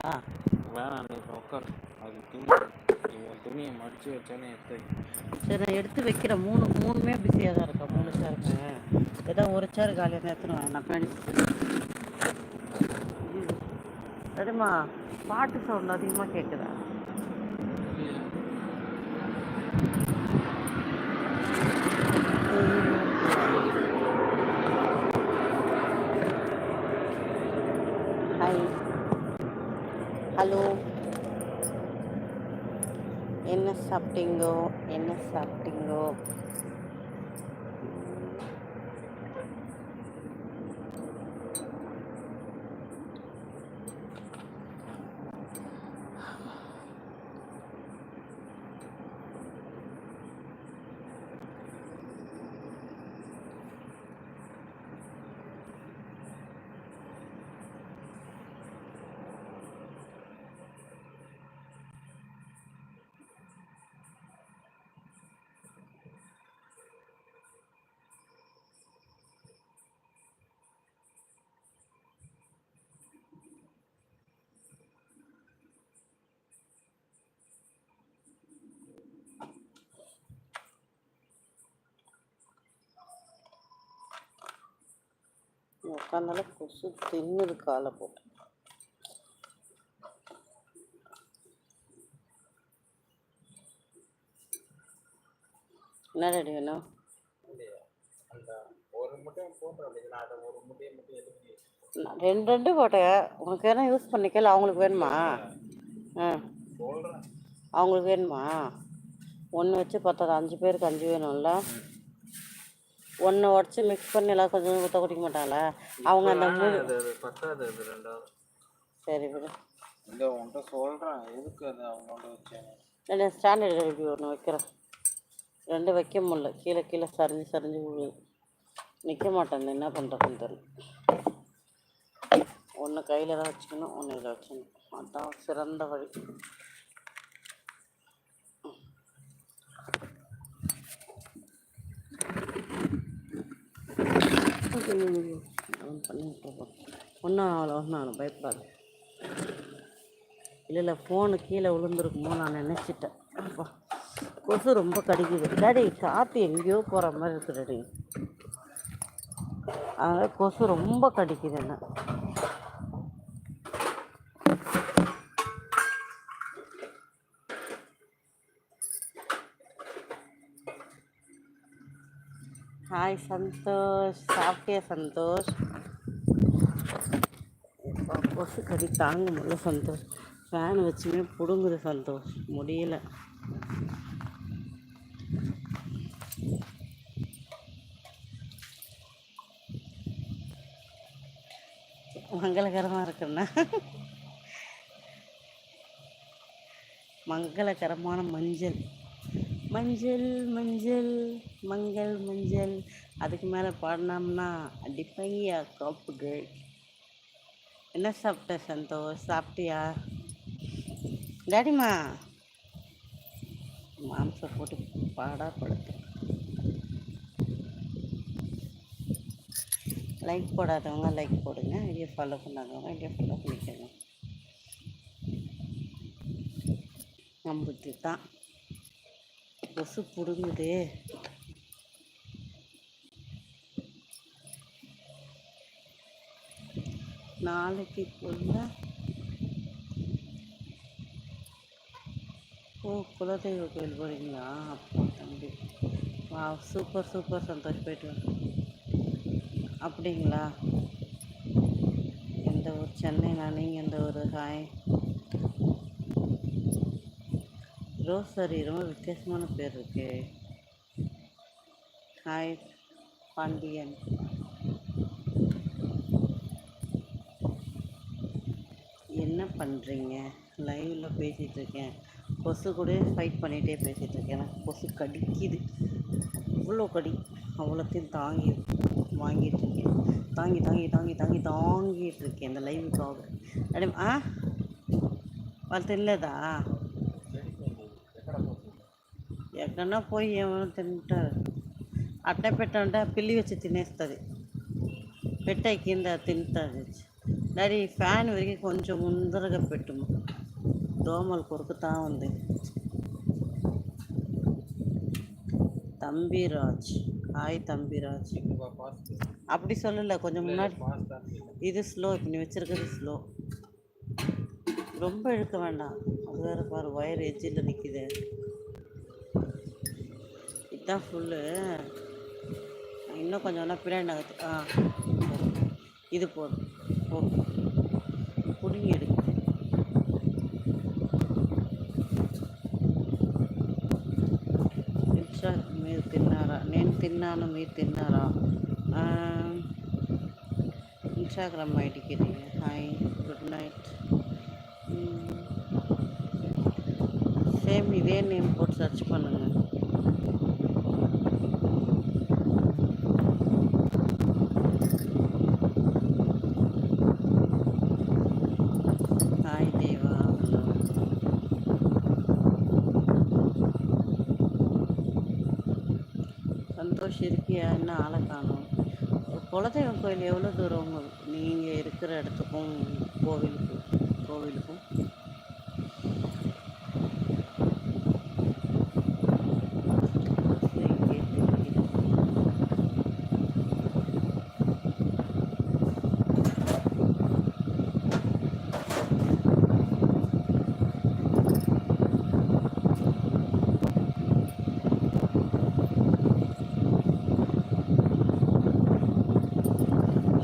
ஆ வேணாம் நீ இப்போ அது துணி நீ துணியை மடித்து வச்சோன்னே எடுத்து சரி நான் எடுத்து வைக்கிறேன். மூணு மூணுமே பிஸியாக தான் இருக்கேன் மூணு சேருக்கு ஏதோ ஒரு சேர் காலையில் தான் எடுத்துன்னு வரேன் நான் பின்னாடி சரிம்மா பாட்டு சவுண்ட் அதிகமாக கேட்குதா ஹாய் ஹலோ என்ன சாப்பிட்டீங்கோ? என்ன சாப்பிட்டீங்கோ? உட்காந்தாலும் கொசு தின்னுது காலை போட்டு. என்ன ரெடி வேணும்? நான் ரெண்டு ரெண்டு போட்டேன். உனக்கு வேணா யூஸ் பண்ணிக்கல அவங்களுக்கு வேணுமா? ஆ. அவங்களுக்கு வேணுமா? ஒன்று வச்சு பத்தாது. அஞ்சு பேருக்கு அஞ்சு வேணும்ல. ஒன்று உடச்சி மிக்ஸ் பண்ணி எல்லாம் கொஞ்சம் ஊற்ற குடிக்க மாட்டாங்களா? அவங்க அந்த ரெண்டாவது. சரி விடு. இந்த உன்கிட்ட சொல்கிறேன் எதுக்கு அது அவங்களோட வச்சேன் இல்லை ஸ்டாண்டர்ட் ரெடி ஒன்று வைக்கிறேன். ரெண்டு வைக்க முடியல. கீழே கீழே சரிஞ்சு சரிஞ்சு விழுது நிற்க மாட்டேன் என்ன பண்ணுறதுன்னு தெரியல. ஒன்று கையில் தான் வச்சுக்கணும் ஒன்று இதில் வச்சுக்கணும். அதான் சிறந்த வழி. அவன் பண்ணிட்டு ஒன்றும் அவ்வளோ நான் பயப்படாது இல்லை இல்லை ஃபோனு கீழே விழுந்துருக்குமோ நான் நினச்சிட்டேன். அப்பா கொசு ரொம்ப கடிக்குது. டேடி காற்று எங்கேயோ போகிற மாதிரி இருக்குது டேடி அதனால் கொசு ரொம்ப கடிக்குது என்ன ஹாய் சந்தோஷ் சாப்பிட்டியா சந்தோஷ் கொசு கடி தாங்க முடியல சந்தோஷ் ஃபேன் வச்சுமே பிடுங்குது சந்தோஷ் முடியல மங்களகரமாக இருக்குண்ணா மங்களகரமான மஞ்சள் மஞ்சள் மஞ்சள் மங்கள் மஞ்சள். அதுக்கு மேலே பாடினோம்னா அடிப்பையா காப்புகள். என்ன சாப்பிட்ட சந்தோஷ்? சாப்பிட்டியா? டாடிமா மாம்சம் போட்டு பாடா படுத்து. லைக் போடாதவங்க லைக் போடுங்க. ஐடியா ஃபாலோ பண்ணாதவங்க ஐடியா ஃபாலோ பண்ணிக்கோங்க. நம்புது தான். கொசு பிடுங்குதே. நாளைக்கு கொள்ள ஓ குலதெய்வ கோயில் போகிறீங்களா அப்போ தம்பி. வா சூப்பர் சூப்பர் சந்தோஷ் போயிட்டு வா. அப்படிங்களா? எந்த ஊர்? சென்னைனா நீங்கள் எந்த ஊர்? ஹாய். ரோசரி ரொம்ப வித்தியாசமான பேர் இருக்கு. ஹாய் பாண்டியன். என்ன பண்ணுறீங்க லைவில் பேசிகிட்டு இருக்கேன் கொசு கூட ஃபைட் பண்ணிகிட்டே பேசிகிட்டு இருக்கேன் கொசு கடிக்குது. இவ்வளோ கடி. அவ்வளோத்தையும் தாங்கி வாங்கிட்டு இருக்கேன் தாங்கி தாங்கி தாங்கி தாங்கி தாங்கிட்டு இருக்கேன் இந்த லைவுக்காக மேடம் ஆ? அது இல்லைதா? ఎక్కడన్నా పోయి ఏమైనా తింటారు అట్టే పెట్టంటే పిల్లి వచ్చి తినేస్తుంది పెట్టాయి కింద తింటుంది డాడీ ఫ్యాన్ విరిగి కొంచెం ముందరగా పెట్టుము దోమలు కొరుకుతా ఉంది தம்பிராஜ் ஹாய் தம்பிராஜ் இதுவா பாஸ்ட் அப்படி சொல்லல கொஞ்சம் முன்னாடி பாஸ்ட் தான் இது ஸ்லோ இப்போ நீ வச்சிருக்கிறது ஸ்லோ ரொம்ப இழுக்க வேண்டாம் அது வேறு பாரு ஒயர் எஜ்ஜில் நிற்கிது இதுதான் ஃபுல்லு இன்னும் கொஞ்சம் வேணா பின்னாடி நகர்த்து ஆ போதும். இது போதும் ஓகே பிடுங்கி எடுக்கு ఇన్స్టా మీరు తిన్నారా నేను తిన్నాను మీరు తిన్నారా ఆ, ఇన్స్టాగ్రామ్ ఐడికి హాయ్ గుడ్ నైట్ சேம் இதே நேம் போட்டு சர்ச் பண்ணுங்க என்ன ஆளை காணும் குலதெய்வம் கோயில் எவ்வளோ தூரம் நீங்கள் இருக்கிற இடத்துக்கும் கோவிலுக்கு கோவிலுக்கும் எங்கே தெரியுது?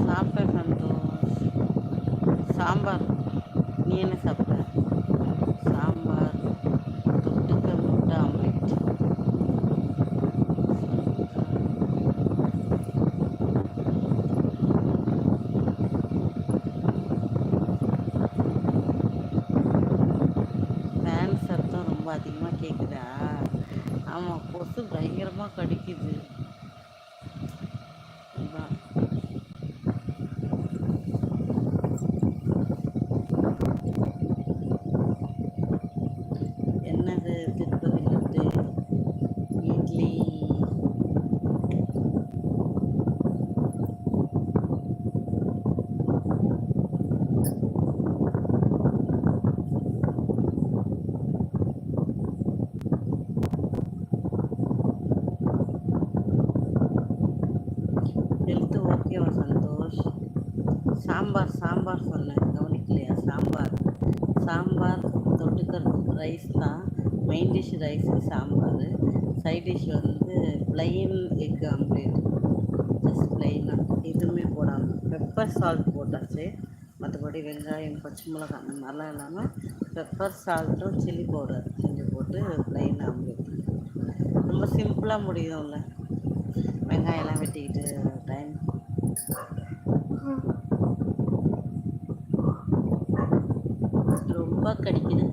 சாப்பிட்டேன் சந்தோஷ் சாம்பார் நீ என்ன சாப்பிட்ட சாம்பார் தொட்டுக்க முட்டை ஆம்லெட் ஃபேன் சத்தம் ரொம்ப அதிகமாக கேட்குதா ஆமாம் கொசு பயங்கரமாக கடிக்குது அதான் என்னது திருப்பதி லட்டு இட்லி ஹெல்த்து ஓகேவா சந்தோஷ் சாம்பார் சாம்பார் சொன்னேன் கவனிக்கலையா சாம்பார் சாம்பார் தொட்டுக்கிறதுக்கு ரைஸ் தான். Main dish rice sambar. Side dish வந்து plain எக் ஆம்லேட் ஜஸ்ட் பிளெயினாக எதுவுமே போடாமல் பெப்பர் சால்ட் போட்டாச்சு. மற்றபடி வெங்காயம் பச்சை மிளகாய் அந்த மாதிரிலாம் இல்லாமல் பெப்பர் சால்ட்டும் சில்லி பவுடர் கொஞ்சம் போட்டு plain ஆம்லேட் ரொம்ப சிம்பிளாக முடியும்ல. வெங்காயம்லாம் வெட்டிக்கிட்டு டைம் ரொம்ப கடிக்குது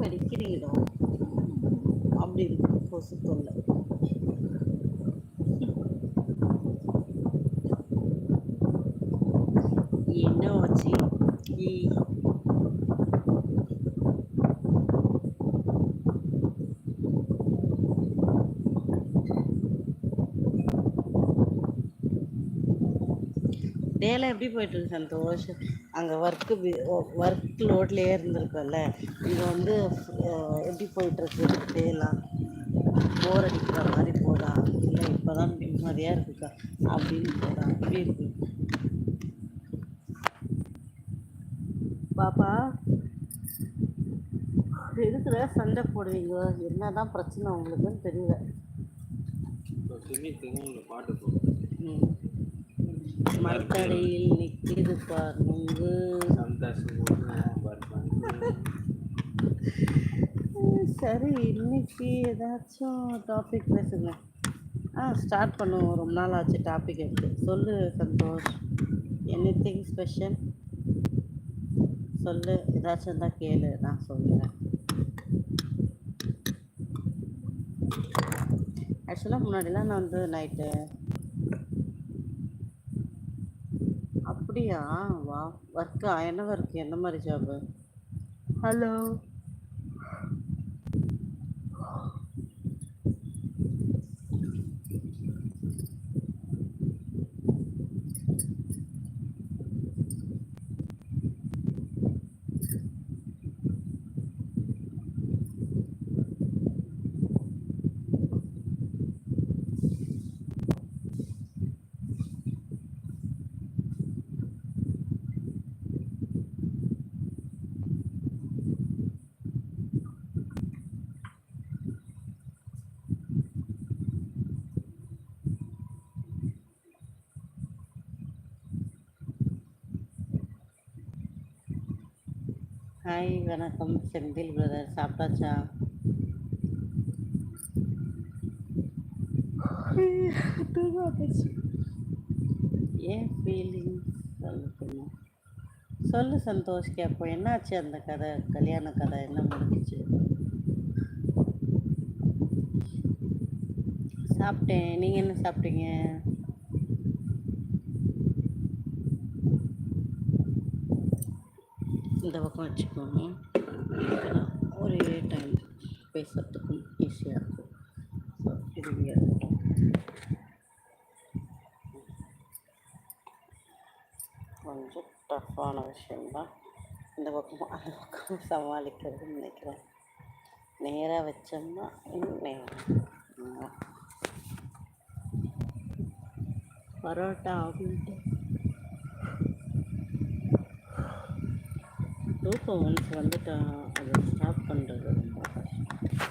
சாவம் அடிக்கிறீங்களோ அப்படி இருக்கும் கொசு தொல்லை என்ன வச்சு ஈ டேலாம் எப்படி போயிட்டுருக்கு சந்தோஷ்? அங்கே ஒர்க்கு ஒர்க் லோட்லேயே இருந்திருக்கோம்ல. இங்கே வந்து எப்படி போயிட்டுருக்கு டேலாம்? போர் அடிக்கிற மாதிரி போதா? இல்லை இப்போ தான் நிம்மதியாக இருக்குக்கா அப்படின்னு போதா? எப்படி இருக்கு? பாப்பா எதுக்குற சண்டை போடுவீங்க. என்னதான் பிரச்சனை உங்களுக்குன்னு தெரியல. பாட்டு ம். மரத்தடியில் நிற்கிது பார் நுங்கு சரி இன்னைக்கு ஏதாச்சும் டாபிக் பேசுங்க. ஆ ஸ்டார்ட் பண்ணுவோம். ரொம்ப நாள் ஆச்சு டாபிக் எடுத்து. சொல்லு சந்தோஷ். எனி திங் ஸ்பெஷல் சொல்லு ஏதாச்சும் இருந்தால் கேளு. நான் சொல்கிறேன் ஆக்சுவலாக முன்னாடிலாம் நான் வந்து நைட்டு அப்படியா? வா ஒர்க்கா என்ன ஒர்க் என்ன மாதிரி ஜாபு ஹலோ ஹாய் வணக்கம் செந்தில் பிரதர் சாப்பிட்டாச்சா? ஏன் ஃபீலிங் சொல்லணும் சொல்லு சந்தோஷ் கேட்போம் என்னாச்சு அந்த கதை? கல்யாண கதை என்ன முடிஞ்சிச்சு? சாப்பிட்டேன். நீங்கள் என்ன சாப்பிட்டீங்க? இந்த வச்சுக்கோங்க ஒரே டைம் பேசுறதுக்கும் ஈஸியாக இருக்கும். ஸோ இருக்கும். இருக்கட்டும். கொஞ்சம் டஃப்பான விஷயம்தான். இந்த பக்கமும் அந்த பக்கம் சமாளிக்கிறதுன்னு நினைக்கிறேன். நேராக வச்சோம்னா இன்னும் நேரம் பரோட்டா அப்படின்ட்டு தூக்கம் ஒன்ஸ் வந்துட்டா அதை ஸ்டாப் பண்ணுறது ரொம்ப கஷ்டம்.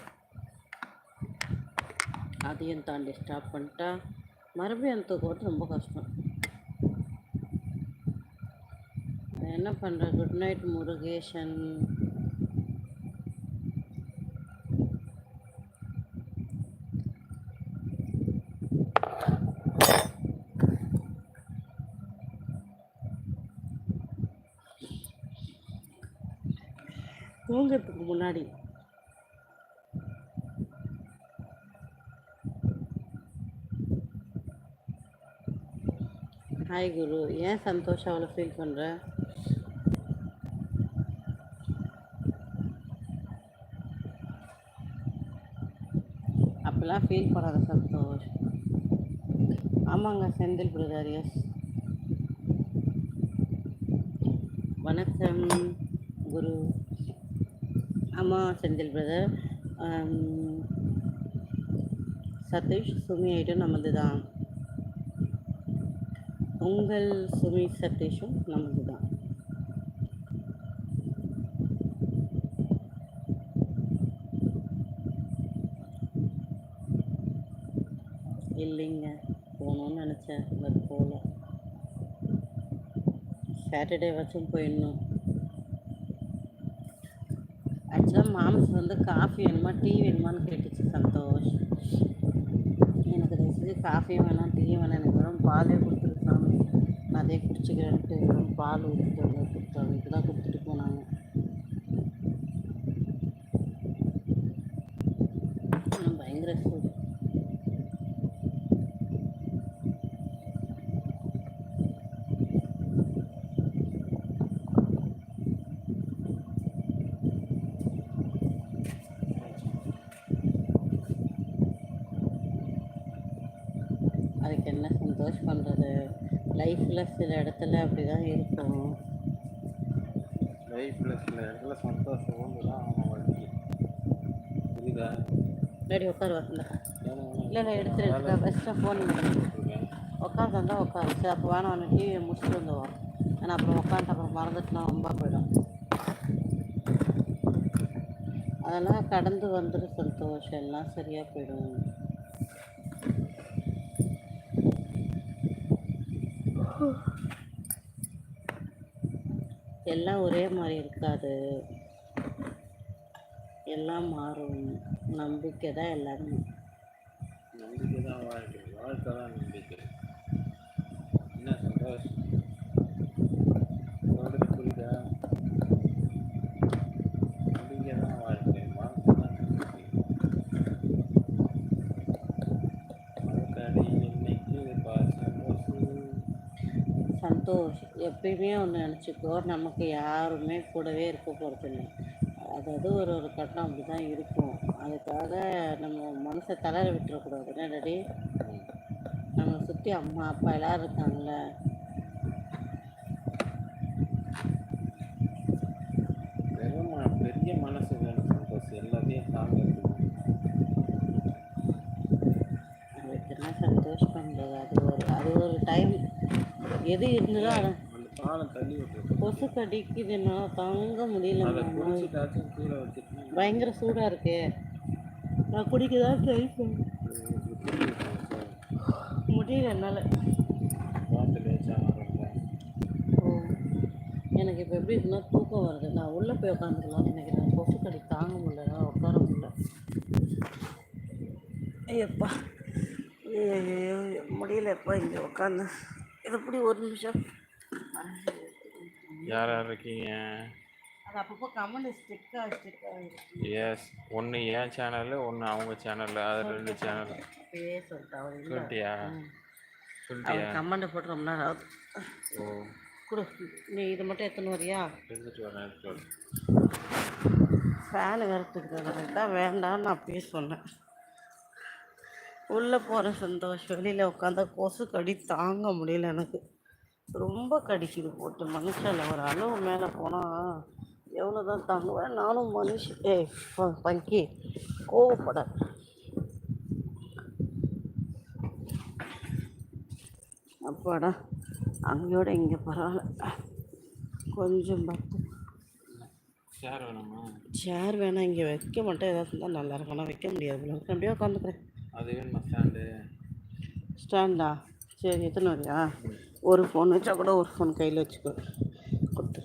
அதையும் தாண்டி ஸ்டாப் பண்ணிட்டா மறுபடியும் அந்த தூக்கம் ரொம்ப கஷ்டம். என்ன பண்ணுற குட் நைட் முருகேஷன் தூங்கிறதுக்கு முன்னாடி. ஹாய் குரு ஏன் சந்தோஷம் அவ்வளோ ஃபீல் பண்ணுற அப்போல்லாம் ஃபீல் பண்ணாத சந்தோஷ். ஆமாங்க செந்தில் பிரதர் எஸ் வணக்கம் குரு. ஆமாம் செந்தில் பிரதர் சதீஷ் சுமி ஐட்டும் நமது தான் உங்கள் சுமி சதீஷும் நமது தான் இல்லைங்க போகணுன்னு நினச்சேன் பட் போகல. சாட்டர்டே வச்சும் போயிடணும் ஆக்சுவலாக மாம்ஸ் வந்து காஃபி வேணுமா டீ வேணுமான்னு கேட்டுச்சு சந்தோஷ். எனக்கு தயவு காஃபியும் வேணாம் டீயும் வேணாம். எனக்கு வெறும் பாலே கொடுத்துருக்காங்க நான் அதே குடிச்சிக்கிறேன்ட்டு வெறும் பால் ஊற்றிட்டு வந்து கொடுத்தாங்க இப்படி கொடுத்துட்டு போனாங்க ஆனா பயங்கர சூடு அதுக்கு என்ன சந்தோஷ் பண்ணுறது லைஃப்பில் சில இடத்துல அப்படி தான் இருக்கும் லைஃப்பில் சில இடத்துல சந்தோஷம் வந்து தான் அவன் வாழ்க்கை புரியுதா? ரெடி உட்காரு வரல வேணும், வேணும். இல்லை இல்லை எடுத்து எடுத்து பெஸ்ட்டாக ஃபோன் இருக்கேன். உட்காந்து வந்தால் உட்காரு. சரி அப்போ வேணாம் வந்து டிவியை முடிச்சுட்டு வந்து வா ஏன்னா அப்புறம் உட்காந்துட்டு அப்புறம் மறந்துட்டுனா ரொம்ப போயிடும். அதெல்லாம் கடந்து வந்துடு சந்தோஷம். எல்லாம் சரியாக போயிடும். எல்லாம் ஒரே மாதிரி இருக்காது. எல்லாம் மாறும். நம்பிக்கை தான் எல்லாமே. நம்பிக்கை தான் வாழ்க்கை. வாழ்க்கை தான் நம்பிக்கை. என்ன சந்தோஷம் புரியுதா நம்பிக்கை தான் வாழ்க்கை வாழ்க்கை தான் நம்பிக்கை மரக்கடி என்னைக்கு பாசம் சந்தோஷ் எப்பயுமே ஒன்று நினச்சிக்கோ நமக்கு யாருமே கூடவே இருக்க போகிறதில்ல அதாவது ஒரு ஒரு கட்டம் அப்படி தான் இருக்கும். அதுக்காக நம்ம மனசை தளர விட்டுறக்கூடாது. என்ன டாடி நம்மளை சுற்றி அம்மா அப்பா எல்லோரும் இருக்காங்கல்ல வெறும் ம- பெரிய மனசு வேணும் சந்தோஷ் எல்லாத்தையும் தாங்கிறதுக்கு அதுக்கு என்ன சந்தோஷ் பண்ணுறது அது ஒரு அது ஒரு டைம் எது இருந்ததோ அதை கொசு கடிக்குதுன்னா தாங்க முடியல பயங்கர சூடாக இருக்கு. நான் குடிக்க தான் ட்ரை பண்ணேன். முடியல என்னால். எனக்கு இப்போ எப்படி இருக்குன்னா தூக்கம் வருது. நான் உள்ளே போய் உட்காந்துக்கலாம்னு நினைக்கிறேன். கொசு கடி தாங்க முடியல உட்கார முடியல. ஐயப்பா. ஐயோ முடியலப்பா இங்கே உட்காந்து இது எப்படி ஒரு நிமிஷம்? யார் யார் இருக்கீங்க? அது அப்பப்போ கமெண்ட் ஸ்டிக்காக ஸ்டிக்காக எஸ் ஒன்று என் சேனலு ஒன்று அவங்க சேனலு அது ரெண்டு சேனல் அவர் இல்லை. சொல்லிட்டியா? சொல்லிட்டியா? கமெண்ட் போட்டு ரொம்ப நேரம் ஆகுது ஓ. கொடு. நீ இது மட்டும் எத்தனை வரியா? எடுத்துட்டு வரேன் எடுத்துட்டு வரேன். ஃபேனு வேறு தான் வேண்டாம்னு நான் அப்பயே சொன்னேன். உள்ளே போகிற சந்தோஷம் வெளியில் உட்காந்தா கொசு கடி தாங்க முடியல எனக்கு. ரொம்ப கடிக்குது போட்டு மனுஷனில். ஒரு அளவு மேலே போனால் எவ்வளோ தான் தாங்குவேன் நானும் மனுஷன் ஏய் ப- பங்கி கோவப்பட அப்பாடா அங்கேயோட இங்கே பரவாயில்ல. கொஞ்சம் பார்த்து சேர் வேணுமா? சேர் வேணாம் இங்கே வைக்க மட்டும் ஏதாவது இருந்தால் நல்லா இருக்கும். ஆனால் வைக்க முடியாது. அப்படியே உட்காந்துக்கிறேன் அது வேணுமா ஸ்டாண்டு ஸ்டாண்டா சரி எத்தனை வரியா? ஒரு ஃபோன் வச்சா கூட ஒரு ஃபோன் கையில் வச்சுக்கோ. கொடுத்து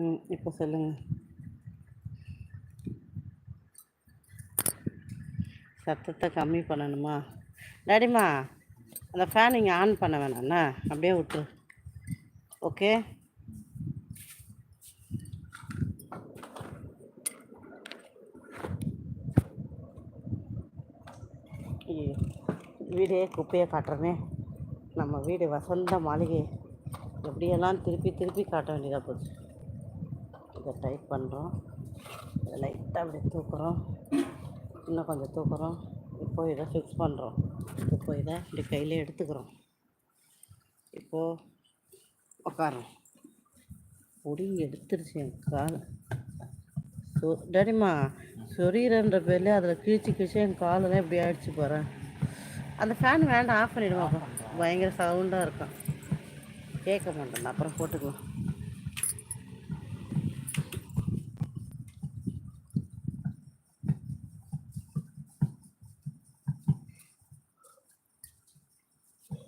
ம் இப்போ சொல்லுங்கள் சத்தத்தை கம்மி பண்ணணுமா? டாடிம்மா அந்த ஃபேன் இங்கே ஆன் பண்ண வேணாண்ணா அப்படியே விட்டுரு. ஓகே ஐயோ வீடே குப்பையை காட்டுறமே நம்ம வீடு வசந்த மாளிகை. எப்படியெல்லாம் திருப்பி திருப்பி காட்ட வேண்டியதாக போச்சு. இதை டைப் பண்ணுறோம் இதை லைட்டாக அப்படி தூக்குறோம். இன்னும் கொஞ்சம் தூக்குறோம். இப்போ இதை ஃபிக்ஸ் பண்ணுறோம் இப்போ இதை இப்படி கையிலே எடுத்துக்கிறோம். இப்போது உக்காரோம் பிடிங்கி எடுத்துருச்சு என் கால். சொ டேடிம்மா சொரீரன்ற பேர்லேயே அதில் கிழிச்சு கிழிச்சு என் காலெல்லாம் இப்படி ஆயிடுச்சு போகிறேன் அந்த ஃபேன் வேண்டாம் ஆஃப் பண்ணிவிடுவோம் அப்புறம் பயங்கர சவுண்டாக இருக்கும். கேட்க மாட்டேன். அப்புறம் போட்டுக்கலாம்.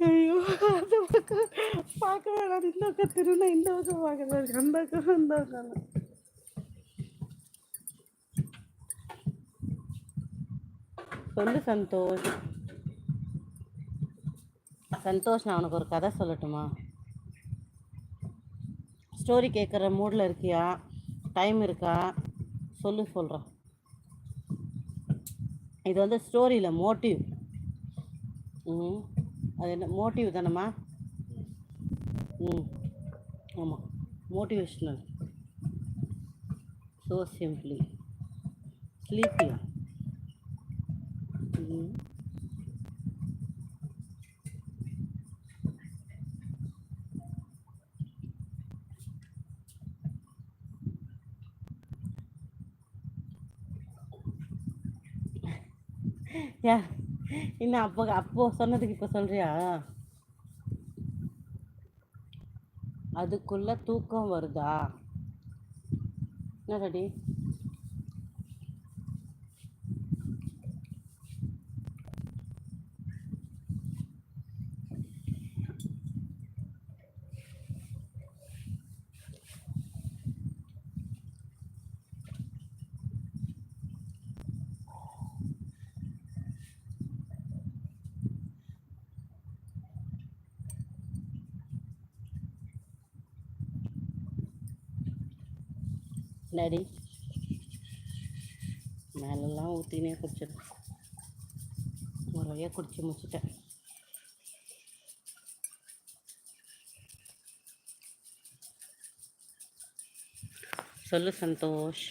ஐயோ அந்த பக்கம் பார்க்க வேணாம். இந்த பக்கம் திருநா இந்த பக்கம் பார்க்கறது அந்த பக்கம் இந்த பக்கம். சொல்லு சந்தோஷ். சந்தோஷ் நான் உனக்கு ஒரு கதை சொல்லட்டுமா? ஸ்டோரி கேட்குற மூடில் இருக்கியா? டைம் இருக்கா? சொல்லு சொல்கிறேன் இது வந்து ஸ்டோரியில் மோட்டிவ் ம். அது என்ன மோட்டிவ் தானேம்மா? ம். ஆமாம் மோட்டிவேஷ்னல் ஸோ சிம்பிளி ஸ்லீப்பியா ம். யா என்ன அப்போ அப்போ சொன்னதுக்கு இப்போ சொல்றியா? அதுக்குள்ள தூக்கம் வருதா? என்னடி டாடி மேலெல்லாம் ஊற்றினே குடிச்சிடு ஒரு வழியாக குடிச்சு முடிச்சிட்டேன். சொல்லு சந்தோஷ்.